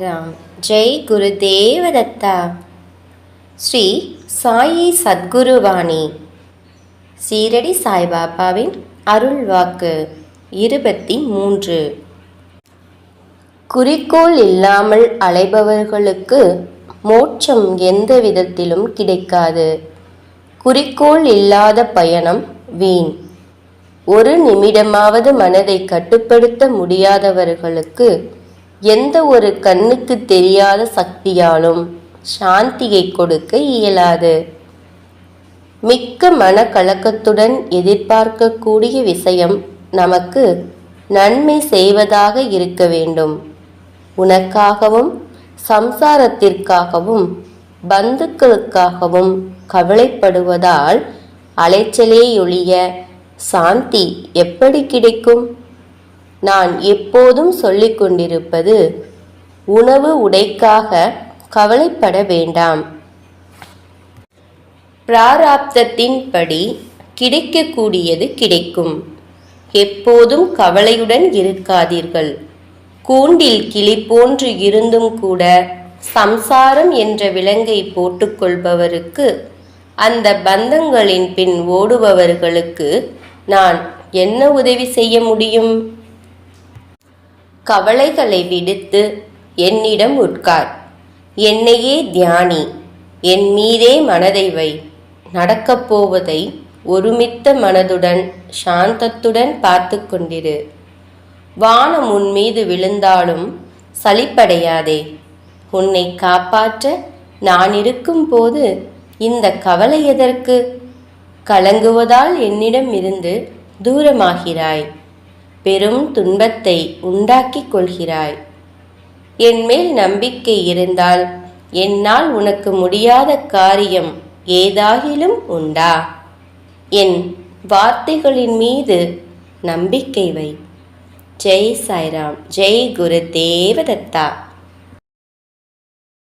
ராம். ஜெய் குரு தேவதத்தா ஸ்ரீ சாயி சத்குருவாணி. சீரடி சாய்பாபாவின் அருள் வாக்கு இருபத்தி மூன்று குறிக்கோள் இல்லாமல் அலைபவர்களுக்கு மோட்சம் எந்த விதத்திலும் கிடைக்காது. குறிக்கோள் இல்லாத பயணம் வீண். ஒரு நிமிடமாவது மனதை கட்டுப்படுத்த முடியாதவர்களுக்கு எந்த ஒரு கண்ணுக்கு தெரியாத சக்தியாலும் சாந்தியை கொடுக்க இயலாது. மிக்க மனக்கலக்கத்துடன் எதிர்பார்க்கக்கூடிய விஷயம் நமக்கு நன்மை செய்வதாக இருக்க வேண்டும். உனக்காகவும் சம்சாரத்திற்காகவும் பந்துக்களுக்காகவும் கவலைப்படுவதால் அலைச்சலேயொழிய சாந்தி எப்படி கிடைக்கும்? நான் எப்போதும் சொல்லிக் கொண்டிருப்பது உணவு உடைக்காக கவலைப்பட வேண்டாம். பிராராப்தத்தின்படி கிடைக்கக்கூடியது கிடைக்கும். எப்போதும் கவலையுடன் இருக்காதீர்கள். கூண்டில் கிளி போன்று இருந்தும் கூட சம்சாரம் என்ற விலங்கை போட்டுக்கொள்பவருக்கு அந்த பந்தங்களின் பின் ஓடுபவர்களுக்கு நான் என்ன உதவி செய்ய முடியும்? கவலைகளை விடுத்து என்னிடம் உட்கார். என்னையே தியானி. என் மீதே மனதை வை. நடக்கப் போவதை ஒருமித்த மனதுடன் சாந்தத்துடன் பார்த்து கொண்டிரு. வானம் உன் மீது விழுந்தாலும் சலிப்படையாதே. உன்னை காப்பாற்ற நான் இருக்கும் போது இந்த கவலை எதற்கு? கலங்குவதால் என்னிடம் இருந்து தூரமாகிறாய். பெரும் துன்பத்தை உண்டாக்கிக் கொள்கிறாய். என் மேல் நம்பிக்கை இருந்தால் என்னால் உனக்கு முடியாத காரியம் ஏதாகிலும் உண்டா? என் வார்த்தைகளின் மீது நம்பிக்கை வை. ஜெய் சாய்ராம். ஜெய் குரு தேவதத்தா.